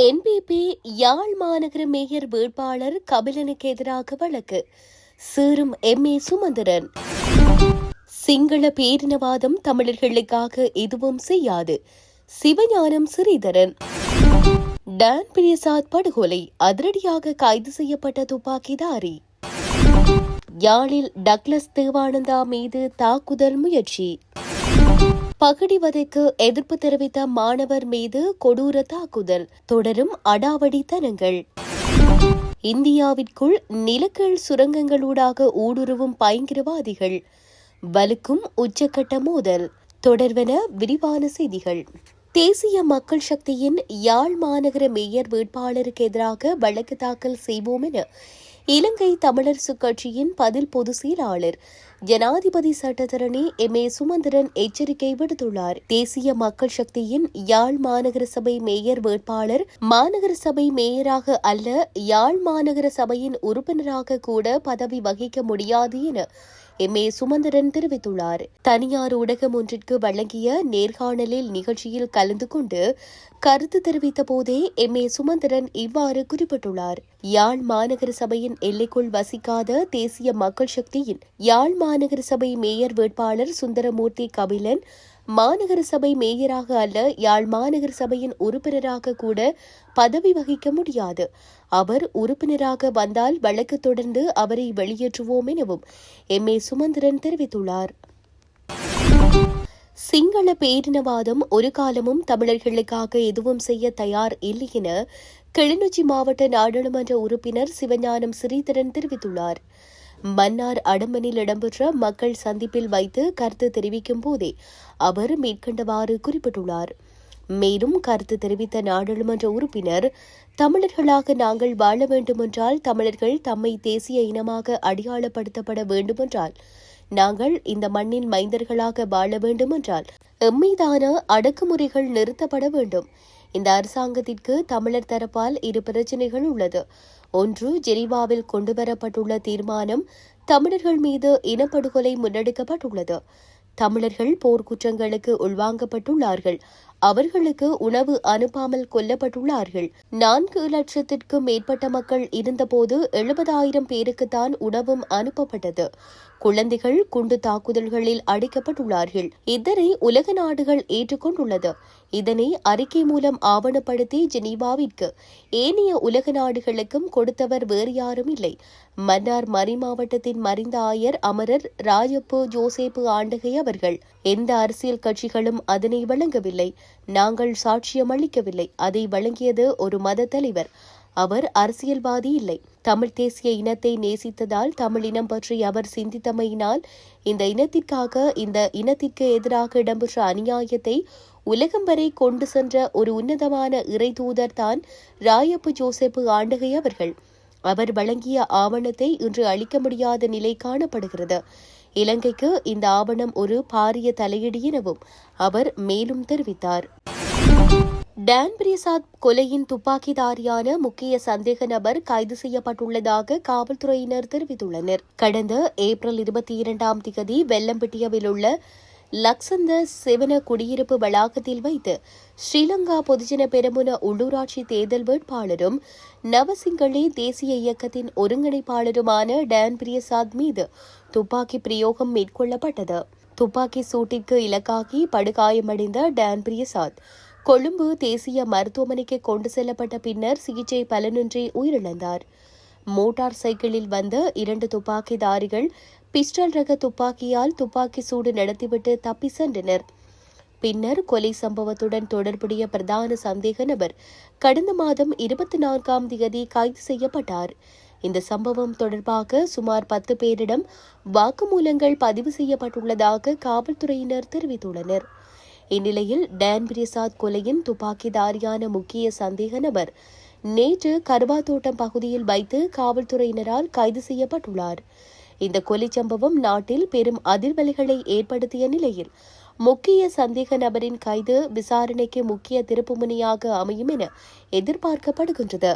NPP யாழ் மாநகர mayor வேட்பாளர் கபிலனுக்கு எதிராக வழக்கு. சீரும் எம் ஏ சுமந்திரன். சிங்கள பேரினவாதம் தமிழர்களுக்காக எதுவும் செய்யாது. சிவஞானம் ஸ்ரீதரன். டான் பிரியசாத் படுகொலை அதிரடியாக கைது செய்யப்பட்ட துப்பாக்கிதாரி. யாழில் டக்ளஸ் தேவானந்தா மீது தாக்குதல் முயற்சி. பகடிவதைக்கு எதிர்ப்பு தெரிவித்த மாணவர் மீது கொடூர தாக்குதல். தொடரும் அடாவடித்தனங்கள் இந்தியாவிற்குள் நிலக்கீழ் சுரங்கங்களூடாக ஊடுருவும் பயங்கரவாதிகள். வலுக்கும் உச்சக்கட்ட மோதல். தொடர்வன விரிவான செய்திகள். தேசிய மக்கள் சக்தியின் யாழ் மாநகர மேயர் வேட்பாளருக்கு எதிராக வழக்கு தாக்கல் செய்வோம் என இலங்கை தமிழரசு கட்சியின் பதில் பொதுச் செயலாளர் ஜனாதிபதி சட்டத்தரணி எம். ஏ. சுமந்திரன் எச்சரிக்கை விடுத்துள்ளார். தேசிய மக்கள் சக்தியின் யாழ் மாநகர சபை மேயர் வேட்பாளர் மாநகர சபை மேயராக அல்ல யாழ் மாநகர சபையின் உறுப்பினராக கூட பதவி வகிக்க முடியாது என எம். ஏ. சுமந்திரன் தெரிவித்துள்ளார். தனியார் ஊடகம் ஒன்றிற்கு வழங்கிய நேர்காணலில் நிகழ்ச்சியில் கலந்து கொண்டு கருத்து தெரிவித்த போதே எம். ஏ. சுமந்திரன் இவ்வாறு குறிப்பிட்டுள்ளார். யாழ் மாநகர சபையின் எல்லைக்குள் வசிக்காத தேசிய மக்கள் சக்தியின் யாழ் மாநகர சபை மேயர் வேட்பாளர் சுந்தரமூர்த்தி கபிலன் மாநகர சபை மேயராக அல்ல யாழ் மாநகர சபையின் உறுப்பினராக கூட பதவி வகிக்க முடியாது. அவர் உறுப்பினராக வந்தால் வழக்கு தொடர்ந்து அவரை வெளியேற்றுவோம் எனவும் எம். ஏ. சுமந்திரன் தெரிவித்துள்ளார். சிங்கள பேரினவாதம் ஒரு காலமும் தமிழர்களுக்காக எதுவும் செய்ய தயார் இல்லை என கிளிநொச்சி மாவட்ட நாடாளுமன்ற உறுப்பினர் சிவஞானம் ஸ்ரீதரன் தெரிவித்துள்ளார். மன்னார் அடம்பனில் இடம்பெற்ற மக்கள் சந்திப்பில் வைத்து கருத்து தெரிவிக்கும் போதே அவர் மேற்கண்டவாறு குறிப்பிட்டுள்ளார். மேலும் கருத்து தெரிவித்த நாடாளுமன்ற உறுப்பினர் தமிழர்களாக நாங்கள் வாழ வேண்டுமென்றால் தமிழர்கள் தம்மை தேசிய இனமாக அடையாளப்படுத்தப்பட வேண்டுமென்றால் நாங்கள் இந்த மண்ணின் மைந்தர்களாக வாழ வேண்டுமென்றால் எம்மீதான அடக்குமுறைகள் நிறுத்தப்பட வேண்டும் இந்த அரசாங்கத்திற்கு தமிழர் தரப்பால் இரு பிரச்சினைகள் உள்ளது. ஒன்று ஜெனீவாவில் கொண்டுவரப்பட்டுள்ள தீர்மானம் தமிழர்கள் மீது இனப்படுகொலை முன்னெடுக்கப்பட்டுள்ளது. தமிழர்கள் போர்க்குற்றங்களுக்கு உள்வாங்கப்பட்டுள்ளார்கள். அவர்களுக்கு உணவு அனுப்பாமல் கொல்லப்பட்டுள்ளார்கள். நான்கு லட்சத்திற்கும் மேற்பட்ட மக்கள் இருந்தபோது எழுபதாயிரம் பேருக்குத்தான் உணவும் அனுப்பப்பட்டது. குழந்தைகள் குண்டு தாக்குதல்களில் அடிக்கப்பட்டுள்ளார்கள். இதனை உலக நாடுகள் ஏற்றுக்கொண்டுள்ளது. இதனை அறிக்கை மூலம் ஆவணப்படுத்தி ஜெனீவாவிற்கு ஏனைய உலக நாடுகளுக்கும் கொடுத்தவர் வேறு யாரும் இல்லை. மன்னார் மறை மாவட்டத்தின் மறைந்த ஆயர் அமரர் ராஜப்பு ஜோசேப்பு ஆண்டகை அவர்கள். எந்த அரசியல் கட்சிகளும் அதனை வழங்கவில்லை. நாங்கள் சாட்சியம் அளிக்கவில்லை அதை வழங்கியது ஒரு மத தலைவர். அவர் அரசியல்வாதி இல்லை. தமிழ் தேசிய இனத்தை நேசித்ததால் தமிழ் இனம் பற்றி அவர் சிந்தித்தமையினால் இந்த இனத்திற்காக இந்த இனத்திற்கு எதிராக இடம்பெற்ற அநியாயத்தை உலகம் வரை கொண்டு சென்ற ஒரு உன்னதமான இறை தூதர் தான் ராயப்பு ஜோசப்பு ஆண்டகை அவர்கள். அவர் வழங்கிய ஆவணத்தை இன்று அளிக்க முடியாத நிலை காணப்படுகிறது. இலங்கைக்கு இந்த ஆவணம் ஒரு பாரிய தலையீடு எனவும் அவர் மேலும் தெரிவித்தார். டான் பிரசாத் கொலையின் துப்பாக்கிதாரியான முக்கிய சந்தேக நபர் கைது செய்யப்பட்டுள்ளதாக காவல்துறையினர் தெரிவித்துள்ளனர். கடந்த ஏப்ரல் இருபத்தி இரண்டாம் திகதி வெள்ளம்பட்டியவில் உள்ள லக்சந்த சிவன குடியிருப்பு வளாகத்தில் வைத்து ஸ்ரீலங்கா பொதுஜன பெருமுன உள்ளூராட்சி தேர்தல் வேட்பாளரும் நவசிங்களே தேசிய இயக்கத்தின் ஒருங்கிணைப்பாளருமான டான் பிரியசாத் மீது துப்பாக்கி பிரயோகம் மேற்கொள்ளப்பட்டது. துப்பாக்கி சூட்டிற்கு இலக்காகி படுகாயமடைந்த டான் பிரியசாத் கொழும்பு தேசிய மருத்துவமனைக்கு கொண்டு செல்லப்பட்ட பின்னர் சிகிச்சை பலனின்றி உயிரிழந்தார். மோட்டார் சைக்கிளில் வந்த இரண்டு துப்பாக்கிதாரிகள் பிஸ்டல் ரக துப்பாக்கியால் துப்பாக்கி சூடு நடத்திவிட்டு தப்பி சென்றனர். பின்னர் கொலை சம்பவத்துடன் தொடர்புடைய பிரதான சந்தேக நபர் கடந்த மாதம் இருபத்தி நான்காம் தேதி கைது செய்யப்பட்டார். இந்த சம்பவம் தொடர்பாக சுமார் பத்து பேரிடம் வாக்குமூலங்கள் பதிவு செய்யப்பட்டுள்ளதாக காவல்துறையினர் தெரிவித்துள்ளனர். இந்நிலையில் டேன் பிரசாத் கொலையின் துப்பாக்கிதாரியான முக்கிய சந்தேக நபர். நேற்று கருவாத்தோட்டம் பகுதியில் வைத்து காவல்துறையினரால் கைது செய்யப்பட்டுள்ளார். இந்த கொலை சம்பவம் நாட்டில் பெரும் அதிர்வலைகளை ஏற்படுத்திய நிலையில் முக்கிய சந்தேக நபரின் கைது விசாரணைக்கு முக்கிய திருப்புமுனையாக அமையும் என எதிர்பார்க்கப்படுகின்றது.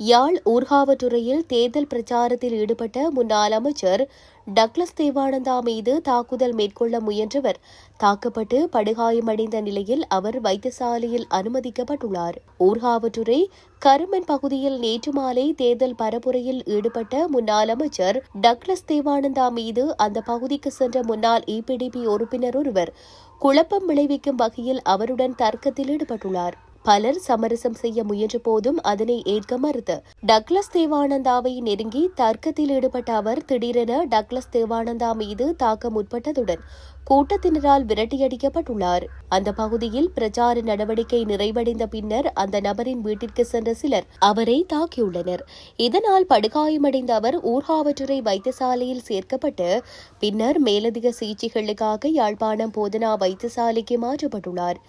யாழ் ஊர்காவட்டுறையில் தேர்தல் பிரச்சாரத்தில் ஈடுபட்ட முன்னாள் அமைச்சர் டக்ளஸ் தேவானந்தா மீது தாக்குதல் மேற்கொள்ள முயன்றவர். தாக்கப்பட்டு படுகாயமடைந்த நிலையில் அவர் வைத்தியசாலையில் அனுமதிக்கப்பட்டுள்ளார். ஊர்காவற்றுறை கருமன் பகுதியில் நேற்று மாலை தேர்தல் பரப்புரையில் ஈடுபட்ட முன்னாள் அமைச்சர் டக்ளஸ் தேவானந்தா மீது அந்த பகுதிக்கு சென்ற முன்னாள் இபிடிபி உறுப்பினர் ஒருவர் குழப்பம் விளைவிக்கும் வகையில் அவருடன் தர்க்கத்தில் ஈடுபட்டுள்ளார். பலர் சமரசம் செய்ய முயன்ற போதும் அதனை ஏற்க மறுத்து டக்ளஸ் தேவானந்தாவை நெருங்கி தர்க்கத்தில் ஈடுபட்ட அவர் திடீரென டக்ளஸ் தேவானந்தா மீது தாக்க முற்பட்டதுடன் கூட்டத்தினரால் விரட்டியடிக்கப்பட்டுள்ளார். அந்த பகுதியில் பிரச்சார நடவடிக்கை நிறைவடைந்த பின்னர் அந்த நபரின் வீட்டிற்கு சென்ற சிலர் அவரை தாக்கியுள்ளனர். இதனால் படுகாயமடைந்த அவர் ஊர்காவற்றுறை வைத்தியசாலையில் சேர்க்கப்பட்டு பின்னர் மேலதிக சிகிச்சைகளுக்காக யாழ்ப்பாணம் போதனா வைத்தியசாலைக்கு மாற்றப்பட்டுள்ளார்.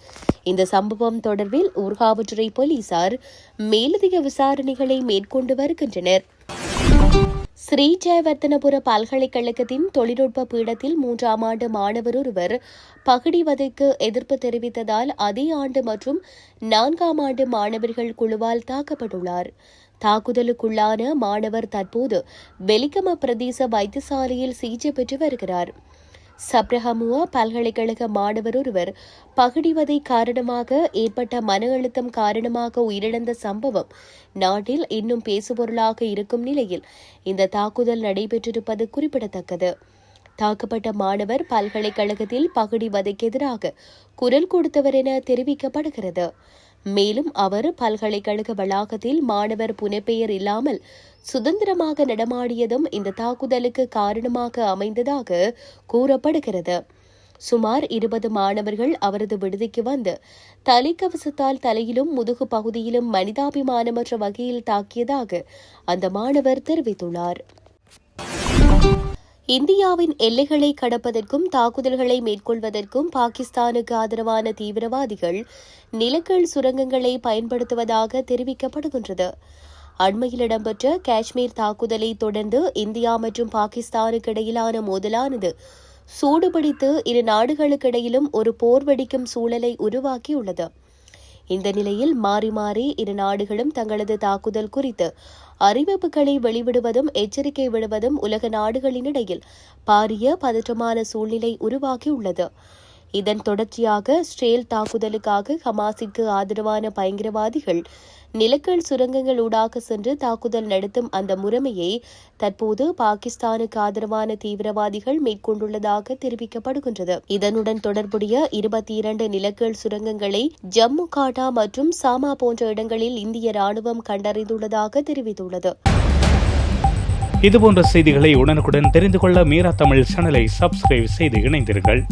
இந்த சம்பவம் தொடர்பில் ஊர்காவற்றுறை போலீசார் மேலதிக விசாரணைகளை மேற்கொண்டு வருகின்றனர். ஸ்ரீ ஜெயவர்த்தனபுர பல்கலைக்கழகத்தின் தொழில்நுட்ப பீடத்தில் மூன்றாம் ஆண்டு மாணவர் ஒருவர் பகிடிவதைக்கு எதிர்ப்பு தெரிவித்ததால் அதே ஆண்டு மற்றும் நான்காம் ஆண்டு மாணவர்கள் குழுவால் தாக்கப்பட்டுள்ளார். தாக்குதலுக்குள்ளான மாணவர் தற்போது வெலிகம பிரதேச வைத்தியசாலையில் சிகிச்சை பெற்று வருகிறார். சப்ரஹமுவா பல்கலைக்கழக மாணவர் ஒருவர் பகடிவதை காரணமாக ஏற்பட்ட மன அழுத்தம் காரணமாக உயிரிழந்த சம்பவம் நாட்டில் இன்னும் பேசுபொருளாக இருக்கும் நிலையில் இந்த தாக்குதல் நடைபெற்றிருப்பது குறிப்பிடத்தக்கது. தாக்கப்பட்ட மாணவர் பல்கலைக்கழகத்தில் பகடிவதைக்கு எதிராக குரல் கொடுத்தவர் என தெரிவிக்கப்படுகிறது. மேலும் அவர் பல்கலைக்கழக வளாகத்தில் மாணவர் புனைப்பெயர் இல்லாமல் சுதந்திரமாக நடமாடியதும் இந்த தாக்குதலுக்கு காரணமாக அமைந்ததாக கூறப்படுகிறது. சுமார் இருபது மாணவர்கள் அவரது விடுதிக்கு வந்து தலைக்கவசத்தால் தலையிலும் முதுகு பகுதியிலும் மனிதாபிமானமற்ற வகையில் தாக்கியதாக அந்த மாணவர் தெரிவித்துள்ளார். இந்தியாவின் எல்லைகளை கடப்பதற்கும் தாக்குதல்களை மேற்கொள்வதற்கும் பாகிஸ்தானுக்கு ஆதரவான தீவிரவாதிகள் நிலக்கல் சுரங்கங்களை பயன்படுத்துவதாக தெரிவிக்கப்படுகின்றது. அண்மையில் இடம்பெற்ற காஷ்மீர் தாக்குதலை தொடர்ந்து இந்தியா மற்றும் பாகிஸ்தானுக்கு இடையிலான மோதலானது சூடுபிடித்து இரு நாடுகளுக்கிடையிலும் ஒரு போர் வெடிக்கும் சூழலை உருவாக்கியுள்ளது. இந்த நிலையில் மாறி மாறி இரு நாடுகளும் தங்களது தாக்குதல் குறித்து அறிவிப்புகளை வெளிவிடுவதும் எச்சரிக்கை விடுவதும் உலக நாடுகளினிடையில் பாரிய பதற்றமான சூழ்நிலை உருவாகியுள்ளது. இதன் தொடர்ச்சியாக ஸ்ரேல் தாக்குதலுக்காக ஹமாஸிற்கு ஆதரவான பயங்கரவாதிகள் நிலக்கல் சுரங்கங்கள் ஊடாக சென்று தாக்குதல் நடத்தும் அந்த முறைமையை தற்போது பாகிஸ்தானுக்கு ஆதரவான தீவிரவாதிகள் மேற்கொண்டுள்ளதாக தெரிவிக்கப்படுகின்றது. இதனுடன் தொடர்புடைய இருபத்தி இரண்டு நிலக்கல் சுரங்கங்களை ஜம்மு காட்டா மற்றும் சாமா போன்ற இடங்களில் இந்திய ராணுவம் கண்டறிந்துள்ளதாக தெரிவித்துள்ளது. இதுபோன்ற செய்திகளை உடனுக்குடன் தெரிந்து கொள்ள மீரா தமிழ் சேனலை சப்ஸ்கிரைப் செய்து இணைந்தீர்கள்